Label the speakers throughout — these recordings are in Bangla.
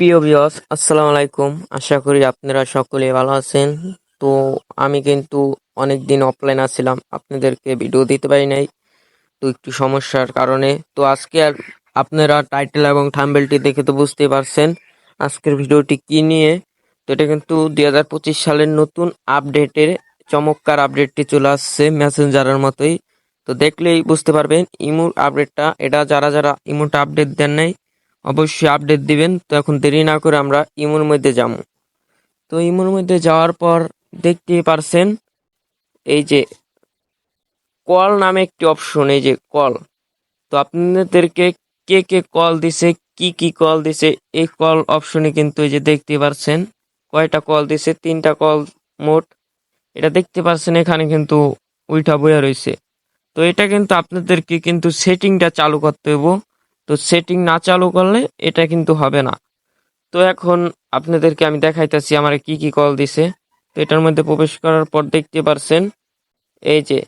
Speaker 1: প্রিয় ভিউয়ার্স আসসালামু আলাইকুম। আশা করি আপনারা সকলে ভালো আছেন। তো আমি কিন্তু অনেক দিন অফলাইন আছিলাম আপনাদেরকে ভিডিও দিতে পারি নাই। তো একটু সমস্যার কারণে। তো আজকে আর আপনারা টাইটেল এবং থাম্বেলটি দেখে তো বুঝতে পারছেন আজকের ভিডিওটি কি নিয়ে। তো এটা কিন্তু দুই হাজার পঁচিশ সালের নতুন আপডেটের চমৎকার আপডেটটি চলে আসছে মেসেঞ্জারের মতোই। তো দেখলেই বুঝতে পারবেন, ইমুর আপডেটটা এটা যারা যারা ইমুরটা আপডেট দেন নাই অবশ্যই আপডেট দিবেন। তো এখন দেরি না করে আমরা ইমোর মধ্যে যাব। তো ইমোর মধ্যে যাওয়ার পর দেখতেই পারছেন, এই যে কল নামে একটি অপশন এই যে কল তো আপনাদেরকে কে কে কল দিছে, কি কি কল দিছে, এই কল অপশনে কিন্তু এই যে দেখতে পারছেন, কয়টা কল দিছে, তিনটা কল মোট। এটা দেখতে পারছেন, এখানে কিন্তু উল্টা বইয়া রয়েছে। তো এটা কিন্তু আপনাদেরকে কিন্তু সেটিংটা চালু করতে হইব। তো সেটিং না চালু করলে এটা কিন্তু হবে না। তো এখন আপনাদেরকে আমি দেখাইতেছি আমার কি কি কল দিছে। তো এটার মধ্যে প্রবেশ করার পর দেখতে পারছেন, এই যে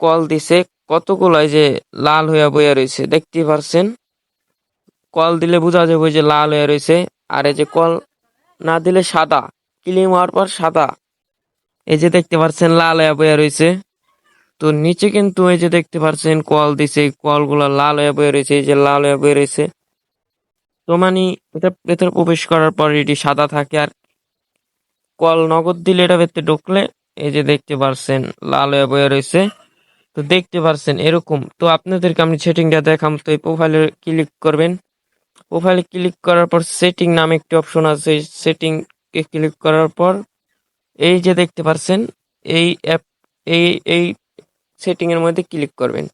Speaker 1: কল দিছে, কতগুলো এই যে লাল হইয়া বইয়া রয়েছে দেখতে পারছেন? কল দিলে বোঝা যাবে যে লাল হয়ে রয়েছে আর এই যে কল না দিলে সাদা ক্লিম হওয়ার পর সাদা। এই যে দেখতে পারছেন, লাল হয়ে বইয়া রয়েছে তো নিচে কিন্তু এই যে দেখতে পাচ্ছেন কল দিছে কলগুলা লাল হয়ে বয়ে রয়েছে এই যে লাল হয়ে বয়ে রয়েছে তো মানে এটা ভেতরে প্রবেশ করার পর এটি সাদা থাকে আর কল নগদ দিলে এটা ভেতরে ঢুকলে এই যে দেখতে পারছেন লাল হয়ে বয়ে রয়েছে তো দেখতে পারছেন এরকম। তো আপনাদেরকে আমি সেটিংটা দেখাম, তো এই প্রোফাইলে ক্লিক করবেন। প্রোফাইলে ক্লিক করার পর সেটিং নামে একটি অপশন আছে সেটিং ক্লিক করার পর এই যে দেখতে পারছেন, এই অ্যাপ এই এই সেটিং এর মধ্যে ক্লিক করবেন।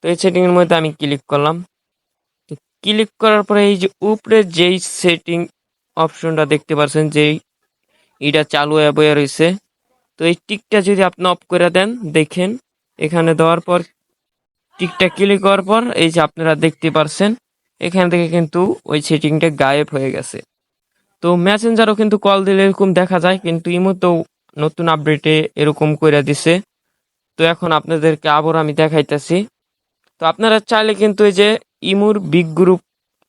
Speaker 1: তো এই সেটিং এর মধ্যে আমি ক্লিক করলাম। ক্লিক করার পরে এই যে উপরে যেই সেটিং অপশনটা দেখতে পাচ্ছেন, যেই এটা চালু হয়ে রয়েছে, তো এই টিকটা যদি আপনি অফ করে দেন, দেখেন, এখানে দেওয়ার পর টিকটা ক্লিক করার পর এই যে আপনারা দেখতে পারছেন, এখান থেকে কিন্তু ওই সেটিংটা গায়েব হয়ে গেছে। তো মেসেঞ্জারও কিন্তু কল দিলে এরকম দেখা যায়, কিন্তু ইমোতেও নতুন আপডেটে এরকম করে দিছে। তো এখন আপনাদেরকে আবার আমি দেখাইতেছি। তো আপনারা চাইলে কিন্তু এই যে ইমুর বিগ গ্রুপ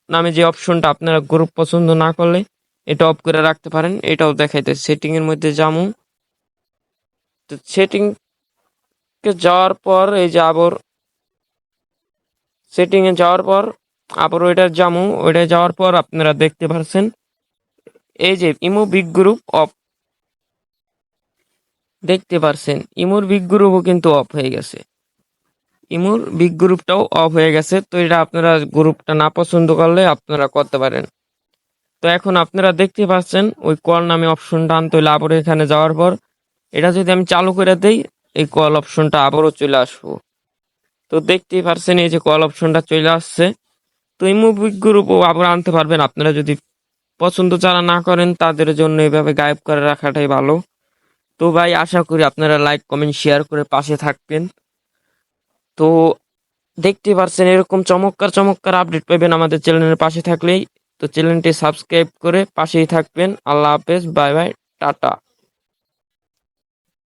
Speaker 1: নামে যে অপশনটা আপনারা গ্রুপ পছন্দ না করলে এটা অফ করে রাখতে পারেন। এটাও দেখাইতেছে। সেটিং এর মধ্যে যামু তো সেটিং কে যাওয়ার পর এই যে আবার সেটিং এ যাওয়ার পর আবার ওইটা যামু ওইটা যাওয়ার পর আপনারা দেখতে পারছেন। এই যে ইমো বিগ গ্রুপ অফ দেখতে পারছেন, ইমোর বিগ গ্রুপও কিন্তু অফ হয়ে গেছে। ইমোর বিগ গ্রুপটাও অফ হয়ে গেছে, তো এটা আপনারা গ্রুপটা না পছন্দ করলে আপনারা করতে পারেন। তো এখন আপনারা দেখতে পাচ্ছেন, ওই কল নামে অপশনটা আনতে হলে আবার এখানে যাওয়ার পর, এটা যদি আমি চালু করে দেই, এই কল অপশনটা আবারও চলে আসব। তো দেখতেই পারছেন, এই যে কল অপশনটা চলে আসছে। তো ইমো বিগ গ্রুপও আবার আনতে পারবেন, আপনারা যদি পছন্দ যারা না করেন, তাদের জন্য এইভাবে গায়েব করে রাখাটাই ভালো। তো ভাই, আশা করি আপনারা লাইক কমেন্ট শেয়ার করে পাশে থাকবেন। তো দেখতে পারছেন, এরকম চমৎকার চমৎকার আপডেট পাবেন আমাদের চ্যানেলের পাশে থাকলেই। তো চ্যানেলটি সাবস্ক্রাইব করে পাশেই থাকবেন। আল্লাহ হাফেজ বাই বাই টাটা।